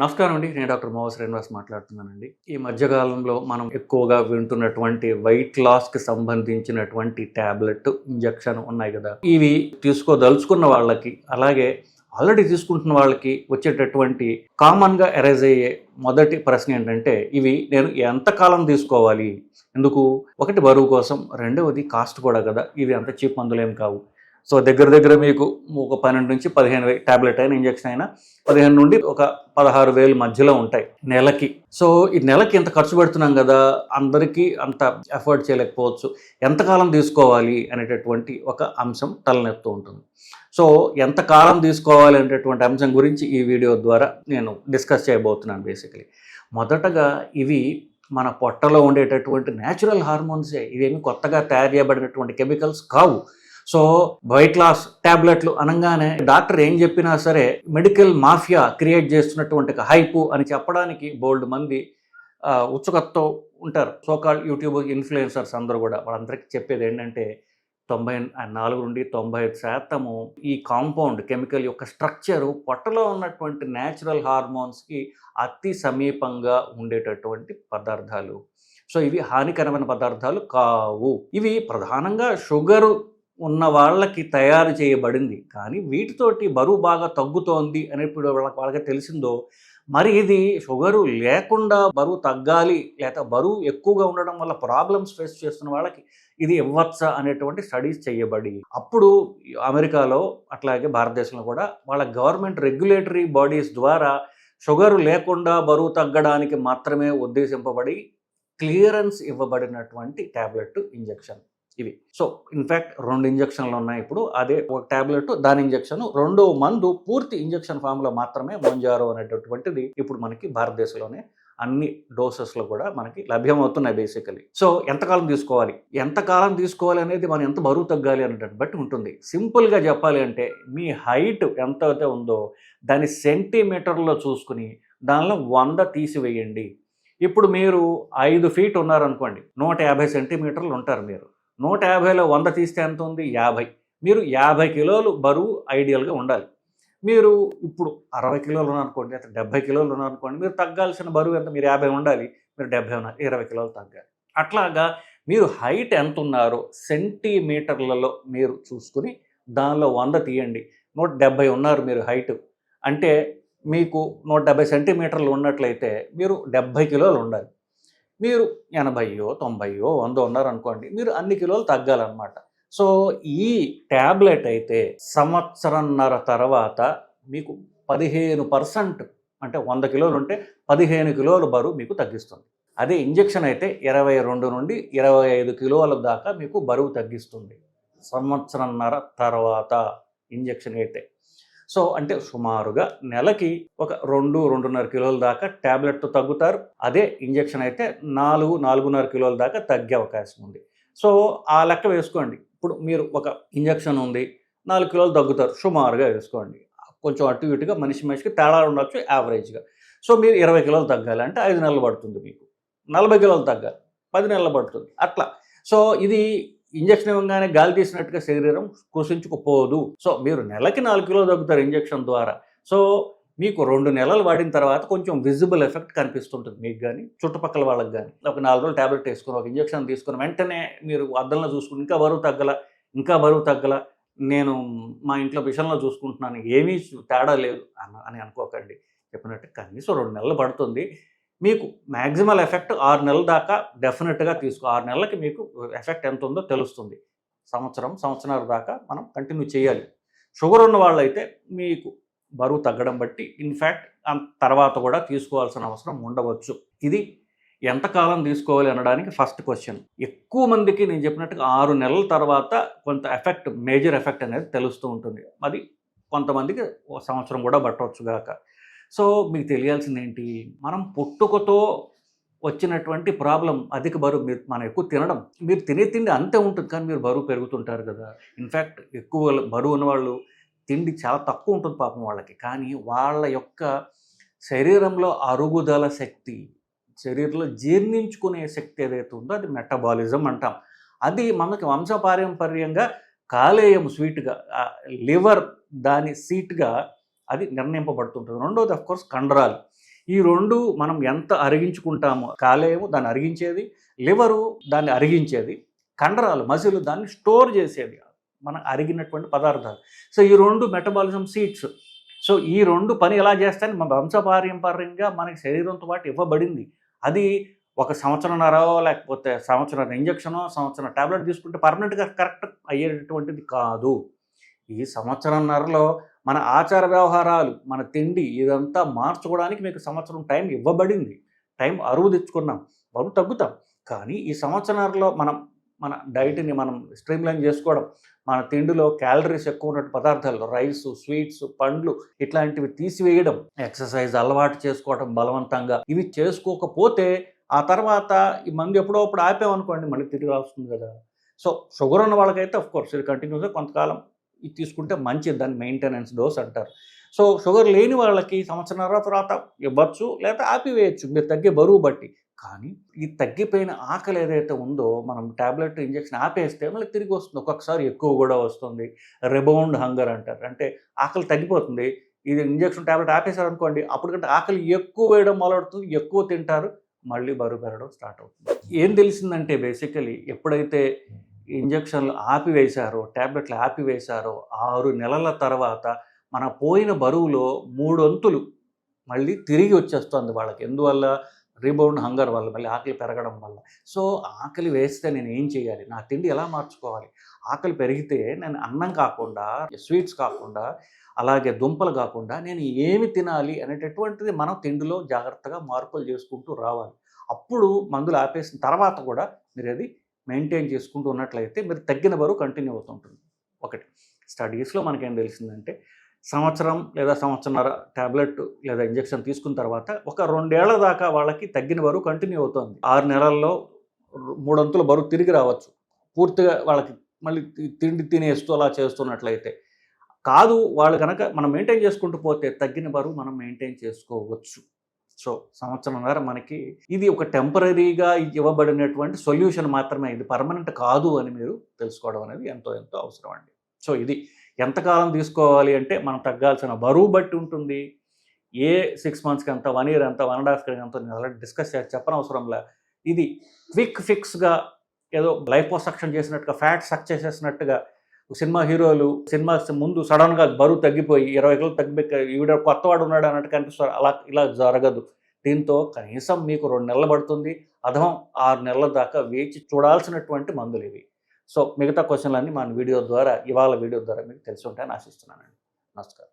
నమస్కారం అండి. నేను డాక్టర్ మోహ శ్రీనివాస్ మాట్లాడుతున్నానండి. ఈ మధ్యకాలంలో మనం ఎక్కువగా వింటున్నటువంటి వెయిట్ లాస్కి సంబంధించినటువంటి ట్యాబ్లెట్ ఇంజెక్షన్ ఉన్నాయి కదా. ఇవి తీసుకోదలుచుకున్న వాళ్ళకి అలాగే ఆల్రెడీ తీసుకుంటున్న వాళ్ళకి వచ్చేటటువంటి కామన్గా ఎరైజ్ అయ్యే మొదటి ప్రశ్న ఏంటంటే ఇవి నేను ఎంతకాలం తీసుకోవాలి? ఎందుకు? ఒకటి బరువు కోసం రెండవది కాస్ట్ కూడా కదా. ఇవి అంత చీప్ మందులేం కావు. సో దగ్గర దగ్గర మీకు ఒక పన్నెండు నుంచి పదిహేను వేలు ట్యాబ్లెట్ అయినా ఇంజెక్షన్ అయినా పదిహేను నుండి ఒక పదహారు వేలు మధ్యలో ఉంటాయి నెలకి. సో ఈ నెలకి ఎంత ఖర్చు పెడుతున్నాం కదా? అందరికీ అంత ఎఫర్ట్ చేయలేకపోవచ్చు. ఎంతకాలం తీసుకోవాలి అనేటటువంటి ఒక అంశం తలనెత్తూ ఉంటుంది. సో ఎంతకాలం తీసుకోవాలి అనేటటువంటి అంశం గురించి ఈ వీడియో ద్వారా నేను డిస్కస్ చేయబోతున్నాను బేసికలీ మొదటగా ఇవి మన పొట్టలో ఉండేటటువంటి న్యాచురల్ హార్మోన్సే ఇవేమి కొత్తగా తయారు చేయబడినటువంటి కెమికల్స్ కావు. సో వైట్ లాస్ ట్యాబ్లెట్లు అనగానే డాక్టర్ ఏం చెప్పినా సరే మెడికల్ మాఫియా క్రియేట్ చేస్తున్నటువంటి హైపు అని చెప్పడానికి బోల్డ్ మంది ఉత్సుకతతో ఉంటారు. సోకాల్ యూట్యూబ్ ఇన్ఫ్లుయెన్సర్స్ అందరూ కూడా వాళ్ళందరికీ చెప్పేది ఏంటంటే తొంభై నాలుగు నుండి తొంభై ఐదు శాతము ఈ కాంపౌండ్ కెమికల్ యొక్క స్ట్రక్చరు పొట్టలో ఉన్నటువంటి న్యాచురల్ హార్మోన్స్కి అతి సమీపంగా ఉండేటటువంటి పదార్థాలు. సో ఇవి హానికరమైన పదార్థాలు కావు. ఇవి ప్రధానంగా షుగరు ఉన్న వాళ్ళకి తయారు చేయబడింది. కానీ వీటితోటి బరువు బాగా తగ్గుతోంది అనేప్పుడు వాళ్ళకి వాళ్ళకి తెలిసిందో మరి ఇది షుగరు లేకుండా బరువు తగ్గాలి లేక బరువు ఎక్కువగా ఉండడం వల్ల ప్రాబ్లమ్స్ ఫేస్ చేస్తున్న వాళ్ళకి ఇది ఇవ్వచ్చా అనేటువంటి స్టడీస్ చేయబడి అప్పుడు అమెరికాలో అట్లాగే భారతదేశంలో కూడా వాళ్ళ గవర్నమెంట్ రెగ్యులేటరీ బాడీస్ ద్వారా షుగర్ లేకుండా బరువు తగ్గడానికి మాత్రమే ఉద్దేశింపబడి క్లియరెన్స్ ఇవ్వబడినటువంటి ట్యాబ్లెట్ ఇంజెక్షన్. ఇవి. సో ఇన్ఫ్యాక్ట్ రెండు ఇంజక్షన్లు ఉన్నాయి ఇప్పుడు. అదే ఒక ట్యాబ్లెట్ దాని ఇంజక్షన్ రెండు మందు పూర్తి ఇంజక్షన్ ఫామ్లో మాత్రమే మొంజారో అనేటటువంటిది ఇప్పుడు మనకి భారతదేశంలోనే అన్ని డోసెస్లో కూడా మనకి లభ్యమవుతున్నాయి బేసికలీ సో ఎంతకాలం తీసుకోవాలి? ఎంతకాలం తీసుకోవాలి అనేది మనం ఎంత బరువు తగ్గాలి అనేటట్టు బట్టి ఉంటుంది. సింపుల్గా చెప్పాలి అంటే మీ హైట్ ఎంత అయితే ఉందో దాని సెంటీమీటర్లో చూసుకుని దానిలో వంద తీసివేయండి. ఇప్పుడు మీరు ఐదు ఫీట్ ఉన్నారనుకోండి నూట యాభై సెంటీమీటర్లు ఉంటారు మీరు. నూట యాభైలో వంద తీస్తే ఎంత ఉంది? యాభై. మీరు యాభై కిలోలు బరువు ఐడియల్గా ఉండాలి. మీరు ఇప్పుడు అరవై కిలోలు ఉన్నారనుకోండి లేదా డెబ్బై కిలోలు ఉన్నారనుకోండి మీరు తగ్గాల్సిన బరువు ఎంత? మీరు యాభై ఉండాలి. మీరు డెబ్బై ఉన్నారు ఇరవై కిలోలు తగ్గాలి. అట్లాగా మీరు హైట్ ఎంత ఉన్నారో సెంటీమీటర్లలో మీరు చూసుకుని దానిలో వంద తీయండి. నూట డెబ్బై ఉన్నారు మీరు హైట్. అంటే మీకు నూట డెబ్బై సెంటీమీటర్లు ఉన్నట్లయితే మీరు డెబ్బై కిలోలు ఉండాలి. మీరు ఎనభైయో తొంభైయో వంద ఉన్నారనుకోండి మీరు అన్ని కిలోలు తగ్గాలన్నమాట. సో ఈ ట్యాబ్లెట్ అయితే సంవత్సరంన్నర తర్వాత మీకు పదిహేను పర్సెంట్ అంటే వంద కిలోలు ఉంటే పదిహేను కిలోలు బరువు మీకు తగ్గిస్తుంది. అదే ఇంజెక్షన్ అయితే ఇరవై రెండు నుండి ఇరవై ఐదు కిలోల దాకా మీకు బరువు తగ్గిస్తుంది. సంవత్సరంన్నర తర్వాత ఇంజెక్షన్ అయితే. సో అంటే సుమారుగా నెలకి ఒక రెండు రెండున్నర కిలోల దాకా ట్యాబ్లెట్తో తగ్గుతారు. అదే ఇంజెక్షన్ అయితే నాలుగు నాలుగున్నర కిలోల దాకా తగ్గే అవకాశం ఉంది. సో ఆ లెక్క వేసుకోండి. ఇప్పుడు మీరు ఒక ఇంజెక్షన్ ఉంది నాలుగు కిలోలు తగ్గుతారు సుమారుగా వేసుకోండి. కొంచెం అటు ఇటుగా మనిషి మనిషికి తేడా ఉండొచ్చు యావరేజ్గా. సో మీరు ఇరవై కిలోలు తగ్గాలి అంటే ఐదు నెలలు పడుతుంది మీకు. నలభై కిలోలు తగ్గాలి పది నెలలు పడుతుంది అట్లా. సో ఇది ఇంజక్షన్ ఇవ్వగానే గాలి తీసినట్టుగా శరీరం కుసించుకుపోదు సో మీరు నెలకి నాలుగు కిలో తగ్గుతారు ఇంజక్షన్ ద్వారా. సో మీకు రెండు నెలలు వాడిన తర్వాత కొంచెం విజిబుల్ ఎఫెక్ట్ కనిపిస్తుంటుంది మీకు కానీ చుట్టుపక్కల వాళ్ళకి కానీ ఒక నాలుగు రోజులు ట్యాబ్లెట్ వేసుకుని ఒక ఇంజక్షన్ తీసుకుని వెంటనే మీరు అద్దంలో చూసుకుని ఇంకా బరువు తగ్గల ఇంకా బరువు తగ్గల నేను మా ఇంట్లో విషయంలో చూసుకుంటున్నాను ఏమీ తేడా లేదు అని అనుకోకండి. చెప్పినట్టు కనీసం రెండు నెలలు పడుతుంది. మీకు మ్యాక్సిమల్ ఎఫెక్ట్ ఆరు నెలల దాకా డెఫినెట్గా తీసుకో ఆరు నెలలకి మీకు ఎఫెక్ట్ ఎంత ఉందో తెలుస్తుంది. సంవత్సరం సంవత్సరాల దాకా మనం కంటిన్యూ చేయాలి. షుగర్ ఉన్న వాళ్ళైతే మీకు బరువు తగ్గడం బట్టి ఇన్ఫ్యాక్ట్ తర్వాత కూడా తీసుకోవాల్సిన అవసరం ఉండవచ్చు. ఇది ఎంతకాలం తీసుకోవాలి అనడానికి ఫస్ట్ క్వశ్చన్ ఎక్కువ మందికి నేను చెప్పినట్టుగా ఆరు నెలల తర్వాత కొంత ఎఫెక్ట్ మేజర్ ఎఫెక్ట్ అనేది తెలుస్తూ ఉంటుంది. అది కొంతమందికి సంవత్సరం కూడా పట్టవచ్చు గాక. సో మీకు తెలియాల్సింది ఏంటి మనం పుట్టుకతో వచ్చినటువంటి ప్రాబ్లం అధిక బరువు మీరు మనం ఎక్కువ తినడం. మీరు తినే తిండి అంతే ఉంటుంది కానీ మీరు బరువు పెరుగుతుంటారు కదా. ఇన్ఫ్యాక్ట్ ఎక్కువ బరువు ఉన్నవాళ్ళు తిండి చాలా తక్కువ ఉంటుంది పాపం వాళ్ళకి. కానీ వాళ్ళ యొక్క శరీరంలో అరుగుదల శక్తి శరీరంలో జీర్ణించుకునే శక్తి ఏదైతే ఉందో అది మెటబాలిజం అంటాం. అది మనకి వంశపారంపర్యంగా కాలేయం స్వీట్గా లివర్ దాని సీట్గా అది నిర్ణయింపబడుతుంటుంది. రెండోది కోర్స్ కండరాలు. ఈ రెండు మనం ఎంత అరిగించుకుంటామో కాలేయము దాన్ని అరిగించేది లివరు దాన్ని అరిగించేది కండరాలు మసిలు దాన్ని స్టోర్ చేసేది మనం అరిగినటువంటి పదార్థాలు. సో ఈ రెండు మెటబాలిజం సీట్స్ సో ఈ రెండు పని ఎలా చేస్తాయని మన వంశపారంపర్యంగా మనకి శరీరంతో పాటు ఇవ్వబడింది. అది ఒక సంవత్సరంన్నర లేకపోతే సంవత్సరం ఇంజక్షనో సంవత్సరం టాబ్లెట్ తీసుకుంటే పర్మనెంట్గా కరెక్ట్ అయ్యేటటువంటిది కాదు. ఈ సంవత్సరంన్నరలో మన ఆచార వ్యవహారాలు మన తిండి ఇదంతా మార్చుకోవడానికి మీకు సంవత్సరం టైం ఇవ్వబడింది. టైం అరువు తెచ్చుకున్నాం. బరువు తగ్గుతాం. కానీ ఈ సంవత్సరాల్లో మనం మన డైట్ని మనం స్ట్రీమ్లైన్ చేసుకోవడం మన తిండిలో క్యాలరీస్ ఎక్కువ ఉన్నట్టు పదార్థాలు రైస్ స్వీట్స్ పండ్లు ఇట్లాంటివి తీసివేయడం ఎక్సర్సైజ్ అలవాటు చేసుకోవడం బలవంతంగా ఇవి చేసుకోకపోతే ఆ తర్వాత ఈ మందు ఎప్పుడో అప్పుడు ఆపామనుకోండి మళ్ళీ తిరిగి వస్తుంది కదా. సో షుగర్ ఉన్న వాళ్ళకైతే అఫ్కోర్స్ ఇది కంటిన్యూస్గా కొంతకాలం ఇది తీసుకుంటే మంచిది దాన్ని మెయింటెనెన్స్ డోస్ అంటారు. సో షుగర్ లేని వాళ్ళకి సంవత్సరాల తర్వాత ఇవ్వచ్చు లేదా ఆపివేయచ్చు మీరు తగ్గే బరువు బట్టి. కానీ ఈ తగ్గిపోయిన ఆకలి ఏదైతే ఉందో మనం టాబ్లెట్ ఇంజెక్షన్ ఆపేస్తే మళ్ళీ తిరిగి వస్తుంది. ఒక్కొక్కసారి ఎక్కువ కూడా వస్తుంది. రిబౌండ్ హంగర్ అంటారు. అంటే ఆకలి తగ్గిపోతుంది. ఇది ఇంజెక్షన్ టాబ్లెట్ ఆపేశారనుకోండి అప్పటికంటే ఆకలి ఎక్కువ వేయడం మొదలవుతుంది ఎక్కువ తింటారు మళ్ళీ బరువు పెరగడం స్టార్ట్ అవుతుంది. ఏం తెలిసిందంటే బేసికలీ ఎప్పుడైతే ఇంజక్షన్లు ఆపివేశారో ట్యాబ్లెట్లు ఆపివేశారో. ఆరు నెలల తర్వాత మన పోయిన బరువులో మూడొంతులు మళ్ళీ తిరిగి వచ్చేస్తుంది వాళ్ళకి. ఎందువల్ల? రీబౌండ్ హంగర్ వల్ల మళ్ళీ ఆకలి పెరగడం వల్ల. సో ఆకలి వేస్తే నేను ఏం చేయాలి? నా తిండి ఎలా మార్చుకోవాలి? ఆకలి పెరిగితే నేను అన్నం కాకుండా స్వీట్స్ కాకుండా అలాగే దుంపలు కాకుండా నేను ఏమి తినాలి అనేటటువంటిది మనం తిండిలో జాగ్రత్తగా మార్పులు చేసుకుంటూ రావాలి. అప్పుడు మందులు ఆపేసిన తర్వాత కూడా మీరు అది మెయింటైన్ చేసుకుంటూ ఉన్నట్లయితే మీరు తగ్గిన బరువు కంటిన్యూ అవుతుంటుంది ఒకటి. స్టడీస్లో మనకేం తెలిసిందంటే సంవత్సరం లేదా సంవత్సరన్నర ట్యాబ్లెట్ లేదా ఇంజెక్షన్ తీసుకున్న తర్వాత ఒక రెండేళ్ళ దాకా వాళ్ళకి తగ్గిన బరువు కంటిన్యూ అవుతుంది. ఆరు నెలల్లో మూడంతుల బరువు తిరిగి రావచ్చు. పూర్తిగా వాళ్ళకి మళ్ళీ తిండి తినేస్తూ అలా చేస్తున్నట్లయితే కాదు వాళ్ళు కనుక మనం మెయింటైన్ చేసుకుంటూ పోతే తగ్గిన బరువు మనం మెయింటైన్ చేసుకోవచ్చు. సో సంవత్సరంన్నర మనకి ఇది ఒక టెంపరీగా ఇవ్వబడినటువంటి సొల్యూషన్ మాత్రమే. ఇది పర్మనెంట్ కాదు అని మీరు తెలుసుకోవడం అనేది ఎంతో ఎంతో అవసరం అండి. సో ఇది ఎంతకాలం తీసుకోవాలి అంటే మనం తగ్గాల్సిన బరువు బట్టి ఉంటుంది. ఏ సిక్స్ మంత్స్కి ఎంత వన్ ఇయర్ ఎంత వన్ అండ్ హాఫ్ ఇయర్ ఎంత నేను అలాంటి డిస్కస్ చేసి చెప్పనవసరంలా ఇది క్విక్ ఫిక్స్గా ఏదో లైపోసక్షన్ చేసినట్టుగా ఫ్యాట్ సక్ చేసేసినట్టుగా సినిమా హీరోలు సినిమా ముందు సడన్గా బరువు తగ్గిపోయి ఇరవై కిలో తగ్గిపోయి ఈవిడ కొత్తవాడు ఉన్నాడు అన్నట్టు కనిపిస్తారు. అలా ఇలా జరగదు. దీంతో కనీసం మీకు రెండు నెలలు పడుతుంది. అధమం ఆరు నెలల దాకా వేచి చూడాల్సినటువంటి మందులు ఇవి. సో మిగతా క్వశ్చన్లన్నీ మన వీడియో ద్వారా ఇవాళ వీడియో ద్వారా మీకు తెలిసి ఉంటాయని ఆశిస్తున్నానండి. నమస్కారం.